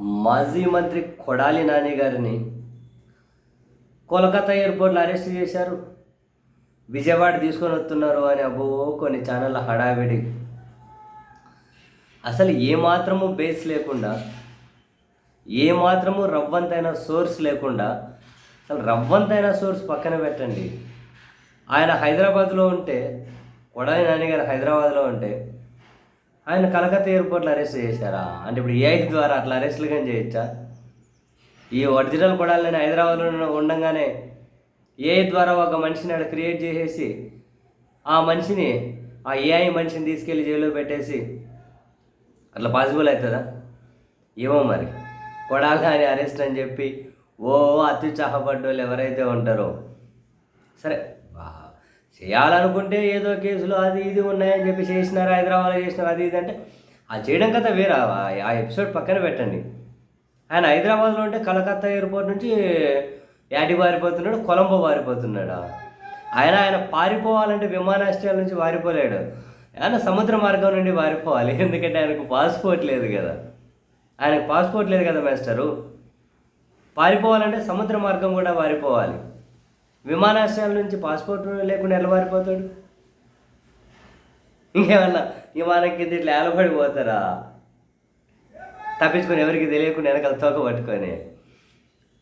మాజీ మంత్రి కొడాలి నాని గారిని కోలకత్తా ఎయిర్పోర్ట్లో అరెస్ట్ చేశారు. విజయవాడ తీసుకొని వస్తున్నారు అని అబ్బో కొన్ని ఛానళ్ళ హడావిడి. అసలు ఏమాత్రము బేస్ లేకుండా ఏమాత్రము రవ్వంతైన సోర్స్ లేకుండా అసలు రవ్వంతైన సోర్స్ పక్కన పెట్టండి. ఆయన హైదరాబాద్లో ఉంటే కొడాలి నాని గారు హైదరాబాద్లో ఉంటే ఆయన కలకత్తా ఎయిర్పోర్ట్లో అరెస్ట్ చేశారా? అంటే ఇప్పుడు ఏఐ ద్వారా అట్లా అరెస్ట్లు కానీ చేయొచ్చా? ఈ ఒరిజినల్ కొడాలని హైదరాబాద్లో ఉండంగానే ఏఐ ద్వారా ఒక మనిషిని అక్కడ క్రియేట్ చేసేసి ఆ మనిషిని ఆ ఏఐ మనిషిని తీసుకెళ్ళి జైల్లో పెట్టేసి అట్లా పాసిబుల్ అవుతుందా? ఏమో మరి. కొడాలి కానీ అరెస్ట్ అని చెప్పి ఓ అత్యుత్సాహపడ్డోళ్ళు ఎవరైతే ఉంటారో. సరే చేయాలనుకుంటే ఏదో కేసులు అది ఇది ఉన్నాయని చెప్పి చేసినారు హైదరాబాద్లో చేసినారు అది ఇది అంటే అది చేయడం కదా వేరే. ఆ- ఎపిసోడ్ పక్కన పెట్టండి. ఆయన హైదరాబాద్లో ఉంటే కలకత్తా ఎయిర్పోర్ట్ నుంచి యాడి పారిపోతున్నాడు కొలంబో పారిపోతున్నాడు ఆయన ఆయన పారిపోవాలంటే విమానాశ్రయాల నుంచి పారిపోలేడు ఆయన సముద్ర మార్గం నుండి పారిపోవాలి ఎందుకంటే ఆయనకు పాస్పోర్ట్ లేదు కదా. ఆయనకు పాస్పోర్ట్ లేదు కదా మాస్టరు. పారిపోవాలంటే సముద్ర మార్గం కూడా పారిపోవాలి విమానాశ్రయాల నుంచి పాస్పోర్ట్ లేకుండా ఎలవారిపోతాడు ఇంకేమన్నా విమానం కింద ఇట్లా ఏలబడిపోతారా? తప్పించుకొని ఎవరికి తెలియకుండా వెనకాల తోక పట్టుకొని.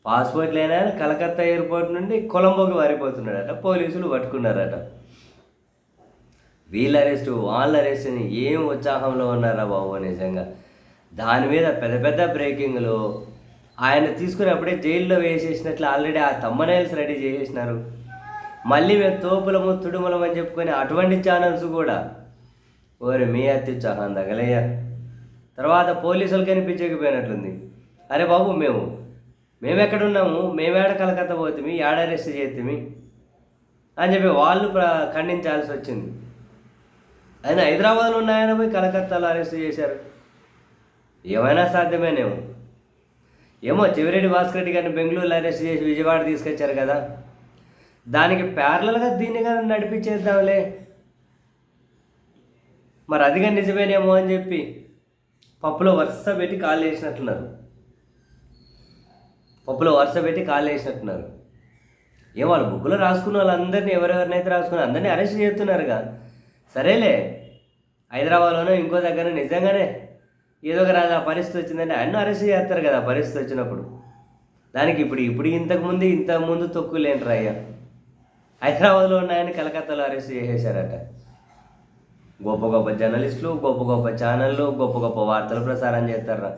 పాస్పోర్ట్ లేనా కలకత్తా ఎయిర్పోర్ట్ నుండి కొలంబోకి వారిపోతున్నాడట పోలీసులు పట్టుకున్నారట. వీళ్ళ అరెస్టు వాళ్ళ అరెస్ట్ అని ఏం ఉత్సాహంలో ఉన్నారా బాబు నిజంగా? దాని మీద పెద్ద పెద్ద బ్రేకింగ్లు ఆయన తీసుకుని అప్పుడే జైల్లో వేసేసినట్లు ఆల్రెడీ ఆ తమ్మనైల్స్ రెడీ చేసేసినారు. మళ్ళీ మేము తోపులము తుడుములం అని చెప్పుకొని అటువంటి ఛానల్స్ కూడా. ఓరి మీ అత్యుత్సాహం తగలయ్య. తర్వాత పోలీసులు కనిపించకపోయినట్లుంది. అరే బాబు మేము మేము ఎక్కడున్నాము మేమేడ కలకత్తా పోతుంది ఏడ అరెస్ట్ చేతిమి? అని చెప్పి వాళ్ళు ఖండించాల్సి వచ్చింది. ఆయన హైదరాబాద్లో ఉన్నాయని పోయి కలకత్తాలో అరెస్ట్ చేశారు. ఏమైనా సాధ్యమేనేమో. ఏమో చివరెడ్డి భాస్కర్ రెడ్డి గారిని బెంగళూరులో అరెస్ట్ చేసి విజయవాడ తీసుకొచ్చారు కదా. దానికి ప్యారలల్గా దీన్ని కానీ నడిపించేద్దాంలే. మరి అదిగా నిజమేనేమో అని చెప్పి పప్పులో వరుస పెట్టి కాల్ చేసినట్టున్నారు. పప్పులో వరుస పెట్టి కాల్ వేసినట్టున్నారు ఏం వాళ్ళు బుక్లో రాసుకున్న వాళ్ళందరినీ ఎవరెవరినైతే రాసుకున్న అందరినీ అరెస్ట్ చేస్తున్నారుగా. సరేలే హైదరాబాద్లోనో ఇంకో దగ్గర నిజంగానే ఏదో ఒక రాజు ఆ పరిస్థితి వచ్చిందంటే అన్నీ అరెస్ట్ చేస్తారు కదా పరిస్థితి వచ్చినప్పుడు. దానికి ఇప్పుడు ఇప్పుడు ఇంతకు ముందు తొక్కులేంటారు అయ్యా? హైదరాబాద్లో ఉన్నాయని కలకత్తాలో అరెస్ట్ చేసేశారట. గొప్ప గొప్ప జర్నలిస్టులు గొప్ప గొప్ప ఛానళ్ళు గొప్ప గొప్ప వార్తలు ప్రసారం చేస్తారా?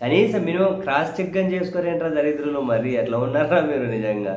కనీసం మినిమం క్రాస్ చెక్ అని చేసుకోరేంట్రా దరిద్రులు మరి ఎట్లా ఉన్నారా మీరు నిజంగా?